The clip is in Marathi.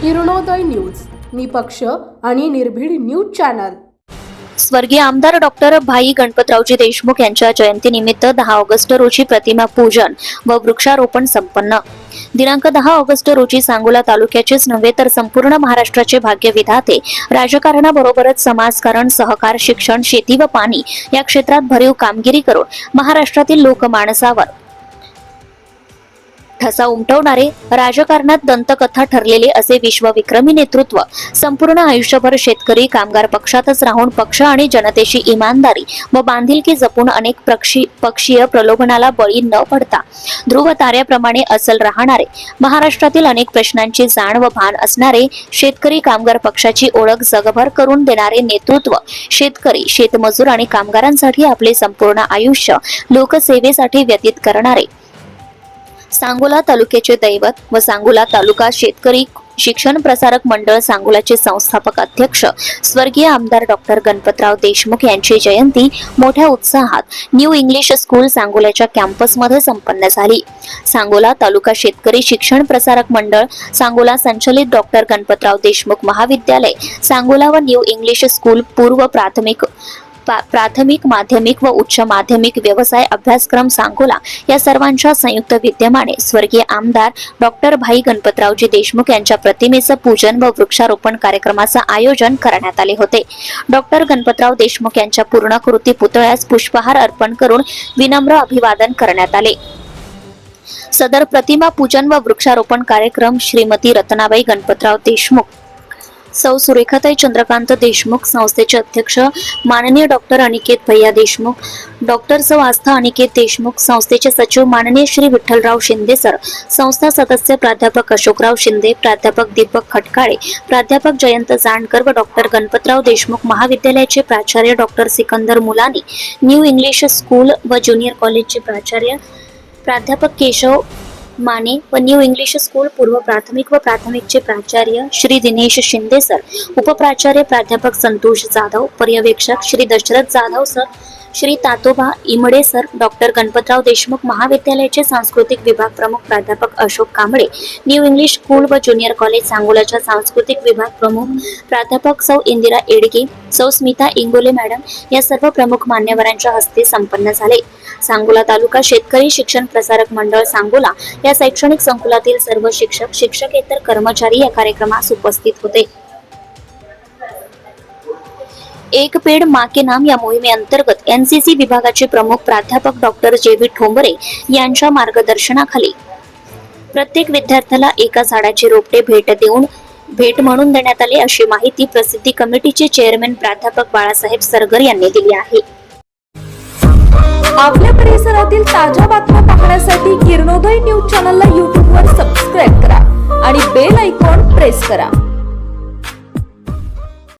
किरणोदय न्यूज. निपक्ष आणि निर्भीड न्यूज चॅनल. स्वर्गीय आमदार डॉक्टर भाई गणपतरावजी देशमुख यांच्या जयंतीनिमित्त दहा ऑगस्ट रोजी प्रतिमा पूजन व वृक्षारोपण संपन्न. दिनांक दहा ऑगस्ट रोजी सांगोला तालुक्याचेच नव्हे तर संपूर्ण महाराष्ट्राचे भाग्य विधाते राजकारणाबरोबरच समाजकारण सहकार शिक्षण शेती व पाणी या क्षेत्रात भरीव कामगिरी करून महाराष्ट्रातील लोकमानसावर ठसा उमटवणारे राजकारणात दंतकथा ठरलेले असे विश्वविक्रमी नेतृत्व संपूर्ण आयुष्यभर शेतकरी कामगार पक्षातच राहून पक्ष आणि जनतेशी इमानदारी व बांधिलकी जपून अनेक पक्षी पक्षीय प्रलोभनाला बळी न पडता ध्रुव ताऱ्याप्रमाणे असल राहणारे महाराष्ट्रातील अनेक प्रश्नांची जाण व भान असणारे शेतकरी कामगार पक्षाची ओळख जगभर करून देणारे नेतृत्व शेतकरी शेतमजूर आणि कामगारांसाठी आपले संपूर्ण आयुष्य लोकसेवेसाठी व्यतीत करणारे सांगोला तालुक्याचे दैवत व सांगोला तालुका शेतकरी शिक्षण प्रसारक मंडळ सांगोलाचे संस्थापक अध्यक्ष स्वर्गीय आमदार डॉक्टर गणपतराव देशमुख यांची जयंती मोठ्या उत्साहात न्यू इंग्लिश स्कूल सांगोल्याच्या कॅम्पसमध्ये संपन्न झाली. सांगोला तालुका शेतकरी शिक्षण प्रसारक मंडळ सांगोला संचलित डॉक्टर गणपतराव देशमुख महाविद्यालय सांगोला व न्यू इंग्लिश स्कूल पूर्व प्राथमिक प्राथमिक माध्यमिक व उच्च माध्यमिक व्यवसाय अभ्यासक्रम सांगोला या सर्वांच्या संयुक्त विद्यमाने स्वर्गीय आमदार डॉक्टर भाई गणपतरावजी देशमुख यांच्या प्रतिमेचं पूजन व वृक्षारोपण कार्यक्रमाचं आयोजन करण्यात आले होते. डॉक्टर गणपतराव देशमुख यांच्या पूर्णकृती पुतळ्यास पुष्पहार अर्पण करून विनम्र अभिवादन करण्यात आले. सदर प्रतिमा पूजन व वृक्षारोपण कार्यक्रम श्रीमती रत्नाबाई गणपतराव देशमुख सौ सुरेखाताई चंद्रकांत देशमुख संस्थेचे अध्यक्ष माननीय डॉक्टर अनिकेत भैया देशमुख डॉक्टर सौ आस्था अनिकेत देशमुख संस्थेचे सचिव माननीय श्री विठ्ठलराव शिंदे सर संस्था सदस्य प्राध्यापक अशोकराव शिंदे प्राध्यापक दीपक खटकाळे प्राध्यापक जयंत जाणकर व डॉक्टर गणपतराव देशमुख महाविद्यालयाचे प्राचार्य doctor Sikandar Mulani New English School व ज्युनियर कॉलेजचे प्राचार्य प्राध्यापक केशव माने व न्यू इंग्लिश स्कूल पूर्व प्राथमिक व प्राथमिकचे प्राचार्य श्री दिनेश शिंदे सर उपप्राचार्य प्राध्यापक संतोष जाधव पर्यवेक्षक Shri Dasharath Jadhav sir Shri Tatoba Imade sir doctor Ganpatrao Deshmukh महाविद्यालयाचे सांस्कृतिक विभाग प्रमुख प्राध्यापक Ashok Kamble New English School व ज्युनियर कॉलेज सांगोलाच्या सांस्कृतिक विभाग प्रमुख प्राध्यापक सौ इंदिरा एडगे सौ स्मिता इंगोले मॅडम या सर्व प्रमुख मान्यवरांच्या हस्ते संपन्न झाले. सांगोला तालुका शेतकरी शिक्षण प्रसारक मंडळ सांगोला या शैक्षणिक संकुलातील सर्व शिक्षक शिक्षकेतर कर्मचारी या कार्यक्रमास उपस्थित होते. एक पेड मा के नाम या मोहिमेअंतर्गत एनसीसी विभागाचे प्रमुख प्राध्यापक डॉक्टर जे व्ही ठोंबरे यांच्या मार्गदर्शनाखाली प्रत्येक विद्यार्थ्याला एका झाडाची रोपटे भेट देऊन भेट म्हणून देण्यात आली अशी माहिती प्रसिद्धी कमिटीचे चेअरमॅन प्राध्यापक बाळासाहेब सरगर यांनी दिली आहे. आपल्या परिसरातील ताज्या बातम्या पाहण्यासाठी किरणोदय न्यूज चॅनलला यूट्यूबवर सबस्क्राईब करा आणि बेल ऐकॉन प्रेस करा.